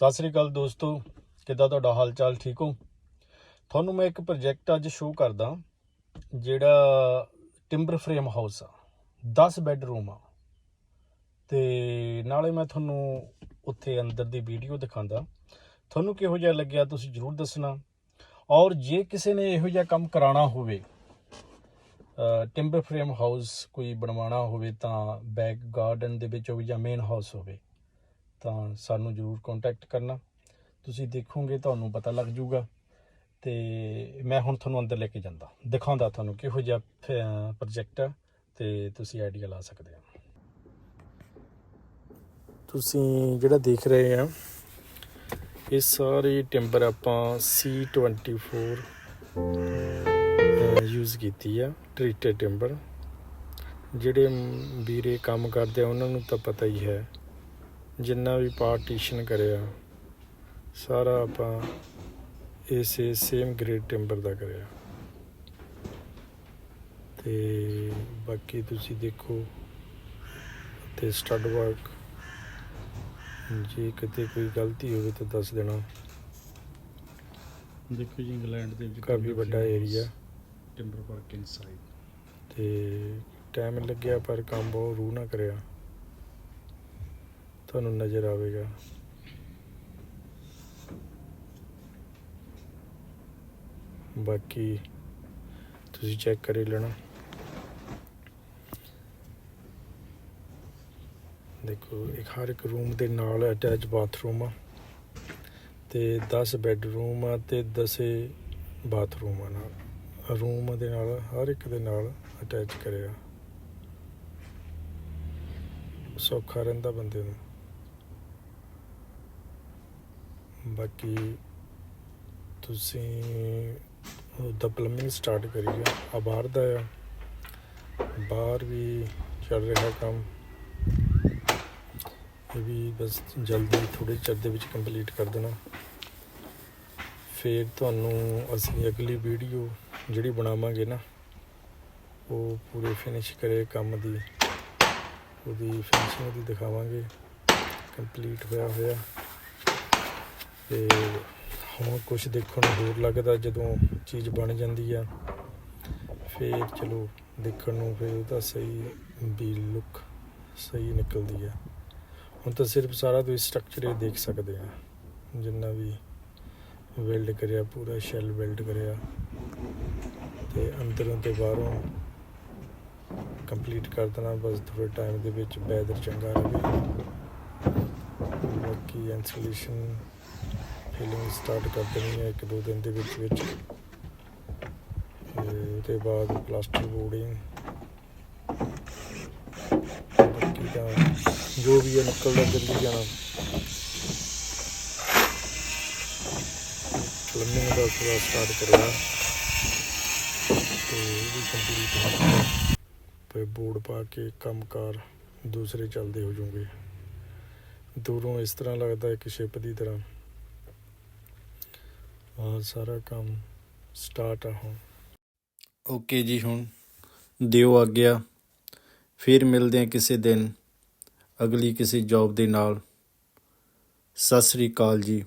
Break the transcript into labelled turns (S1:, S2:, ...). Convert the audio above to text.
S1: ਸਤਿ ਸ੍ਰੀ ਅਕਾਲ ਦੋਸਤੋ, ਕਿੱਦਾਂ ਤੁਹਾਡਾ ਹਾਲ ਚਾਲ ਠੀਕ ਹੋ? ਤੁਹਾਨੂੰ ਮੈਂ ਇੱਕ ਪ੍ਰੋਜੈਕਟ ਅੱਜ ਸ਼ੋਅ ਕਰਦਾ, ਜਿਹੜਾ ਟਿੰਬਰ ਫਰੇਮ ਹਾਊਸ ਆ 10 ਬੈੱਡਰੂਮ ਆ। ਤੇ ਨਾਲੇ ਮੈਂ ਤੁਹਾਨੂੰ ਉੱਥੇ ਅੰਦਰ ਦੀ ਵੀਡੀਓ ਦਿਖਾਉਂਦਾ। ਤੁਹਾਨੂੰ ਕਿਹੋ ਜਿਹਾ ਲੱਗਿਆ ਤੁਸੀਂ ਜਰੂਰ ਦੱਸਣਾ। ਔਰ ਜੇ ਕਿਸੇ ਨੇ ਇਹੋ ਜਿਹਾ ਕੰਮ ਕਰਾਉਣਾ ਹੋਵੇ ਟਿੰਬਰ ਫਰੇਮ ਹਾਊਸ ਕੋਈ ਬਣਵਾਉਣਾ ਹੋਵੇ ਤਾਂ ਬੈਕ ਗਾਰਡਨ ਦੇ ਵਿੱਚ ਹੋਵੇ ਜਾਂ ਮੇਨ ਹਾਊਸ ਹੋਵੇ ਤਾਂ ਸਾਨੂੰ ਜਰੂਰ ਕੰਟੈਕਟ ਕਰਨਾ। ਤੁਸੀਂ ਦੇਖੋਗੇ ਤੁਹਾਨੂੰ ਪਤਾ ਲੱਗ ਜਾਊਗਾ। ਤੇ ਮੈਂ ਹੁਣ ਤੁਹਾਨੂੰ ਅੰਦਰ ਲੈ ਕੇ ਜਾਂਦਾ। ਦਿਖਾਉਂਦਾ ਤੁਹਾਨੂੰ ਕਿਹੋ ਜਿਹਾ ਪ੍ਰੋਜੈਕਟ ਹੈ ਤੇ ਤੁਸੀਂ ਆਈਡੀਆ ਲਾ ਸਕਦੇ ਹੋ। ਤੁਸੀਂ ਜਿਹੜਾ ਦੇਖ ਰਹੇ ਆ, ਇਹ ਸਾਰੇ ਟਿੰਬਰ ਆਪਾਂ C24 ਯੂਜ਼ ਕੀਤੀ ਆ ਟ੍ਰੀਟਡ ਟਿੰਬਰ ਜਿਹੜੇ ਵੀਰੇ ਕੰਮ ਕਰਦੇ ਆ, ਉਹਨਾਂ ਨੂੰ ਤਾਂ ਪਤਾ ਹੀ ਹੈ। ਜਿੰਨਾ ਵੀ ਪਾਰਟੀਸ਼ਨ ਕਰਿਆ ਸਾਰਾ ਆਪਾਂ ਇਸੇ ਸੇਮ ਗ੍ਰੇਡ ਟਿੰਬਰ ਦਾ ਕਰਿਆ। ਤੇ ਬਾਕੀ ਤੁਸੀਂ ਦੇਖੋ ਤੇ ਸਟੱਡ ਵਰਕ ਜੇ ਕਿਤੇ ਕੋਈ ਗਲਤੀ ਹੋਵੇ ਤਾਂ ਦੱਸ ਦੇਣਾ।
S2: ਦੇਖੋ ਜੀ ਇੰਗਲੈਂਡ ਦੇ ਵਿੱਚ
S1: ਕਾਫੀ ਵੱਡਾ ਏਰੀਆ
S2: ਟਿੰਬਰ ਪਾਰਕ ਇਨਸਾਈਡ
S1: ਤੇ ਟਾਈਮ ਲੱਗਿਆ ਪਰ ਕੰਮ ਬਹੁਤ ਰੂਹ ਨਾ ਕਰਿਆ। ਤੁਹਾਨੂੰ ਨਜ਼ਰ ਆਵੇਗਾ। ਬਾਕੀ ਤੁਸੀਂ ਚੈੱਕ ਕਰੀ ਲੈਣਾ। ਦੇਖੋ, ਇੱਕ ਹਰ ਇੱਕ ਰੂਮ ਦੇ ਨਾਲ ਅਟੈਚ ਬਾਥਰੂਮ ਆ ਤੇ 10 ਬੈੱਡਰੂਮ ਆ ਤੇ 10 ਬਾਥਰੂਮ ਆ ਨਾਲ। ਰੂਮ ਦੇ ਨਾਲ, ਹਰ ਇੱਕ ਦੇ ਨਾਲ ਅਟੈਚ ਕਰਿਆ। ਸੌਖਾ ਰਹਿੰਦਾ ਬੰਦੇ ਨੂੰ। ਬਾਕੀ ਤੁਸੀਂ ਉਹਦਾ ਪਲੰਬਿੰਗ ਸਟਾਰਟ ਕਰੀਏ। ਆ ਬਾਹਰ ਦਾ ਆ। ਬਾਹਰ ਵੀ ਚੱਲ ਰਿਹਾ ਕੰਮ। ਇਹ ਵੀ ਬਸ ਜਲਦੀ ਥੋੜੇ ਚਿਰ ਦੇ ਵਿੱਚ ਕੰਪਲੀਟ ਕਰ ਦੇਣਾ। ਫਿਰ ਤੁਹਾਨੂੰ ਅਸੀਂ ਅਗਲੀ ਵੀਡੀਓ ਜਿਹੜੀ ਬਣਾਵਾਂਗੇ ਨਾ, ਉਹ ਪੂਰੇ ਫਿਨਿਸ਼ ਕਰੇ ਕੰਮ ਦੀ। ਉਹਦੀ ਫਿਨਿਸ਼ਿੰਗ ਦੀ ਦਿਖਾਵਾਂਗੇ। ਕੰਪਲੀਟ ਹੋਇਆ ਹੋਇਆ। ਤੇ ਹੁਣ ਕੁਝ ਦੇਖਣ ਨੂੰ ਹੋਰ ਲੱਗਦਾ ਜਦੋਂ ਚੀਜ਼ ਬਣ ਜਾਂਦੀ ਆ। ਫਿਰ ਚਲੋ ਦੇਖਣ ਨੂੰ ਫਿਰ ਉਹਦਾ ਸਹੀ ਵੀ ਲੁੱਕ ਸਹੀ ਨਿਕਲਦੀ ਆ। ਹੁਣ ਤਾਂ ਸਿਰਫ ਸਾਰਾ ਤੁਸੀਂ ਸਟਰਕਚਰ ਹੀ ਦੇਖ ਸਕਦੇ ਆ। ਜਿੰਨਾ ਵੀ ਵੈਲਡ ਕਰਿਆ, ਪੂਰਾ ਸ਼ੈਲ ਵੈਲਡ ਕਰਿਆ ਤੇ ਅੰਦਰੋਂ ਤੇ ਬਾਹਰੋਂ ਕੰਪਲੀਟ ਕਰ ਦੇਣਾ, ਬਸ ਥੋੜੇ ਟਾਈਮ ਦੇ ਵਿੱਚ ਵੈਦਰ ਚੰਗਾ ਰਹੇ। ਬਾਕੀ ਇਨਸੂਲੇਸ਼ਨ ਫਿਲਿੰਗ ਸਟਾਰਟ ਕਰ ਦੇਣੀ ਹੈ ਇੱਕ ਦੋ ਦਿਨ ਦੇ ਵਿੱਚ ਵਿੱਚ। ਤੇ ਉਹਦੇ ਬਾਅਦ ਪਲਾਸਟਰ ਬੋਰਡਿੰਗ ਬਾਕੀ ਤਾਂ ਜੋ ਵੀ ਹੈ ਨਿਕਲਦਾ ਜਲਦੀ ਜਾਣਾ। ਪਲੰਬਿੰਗ ਦਾ ਪੂਰਾ ਸਟਾਰਟ ਕਰਿਆ। ਤੇ ਇਹ ਵੀ ਕੰਪਲੀਟ ਹੋ ਤੇ ਬੋਰਡ ਪਾ ਕੇ ਕੰਮਕਾਰ ਦੂਸਰੇ ਚੱਲਦੇ ਹੋ ਜਾਣਗੇ ਦੂਰੋਂ ਇਸ ਤਰ੍ਹਾਂ ਲੱਗਦਾ ਇੱਕ ਸ਼ਿਪ ਦੀ ਤਰ੍ਹਾਂ ਔਰ ਸਾਰਾ ਕੰਮ ਸਟਾਰਟ ਆ ਹੁਣ। ਓਕੇ ਜੀ, ਹੁਣ ਦਿਓ ਆਗਿਆ। ਫਿਰ ਮਿਲਦੇ ਹਾਂ ਕਿਸੇ ਦਿਨ। ਅਗਲੀ ਕਿਸੇ ਜੌਬ ਦੇ ਨਾਲ। ਸਤਿ ਸ੍ਰੀ ਅਕਾਲ ਜੀ।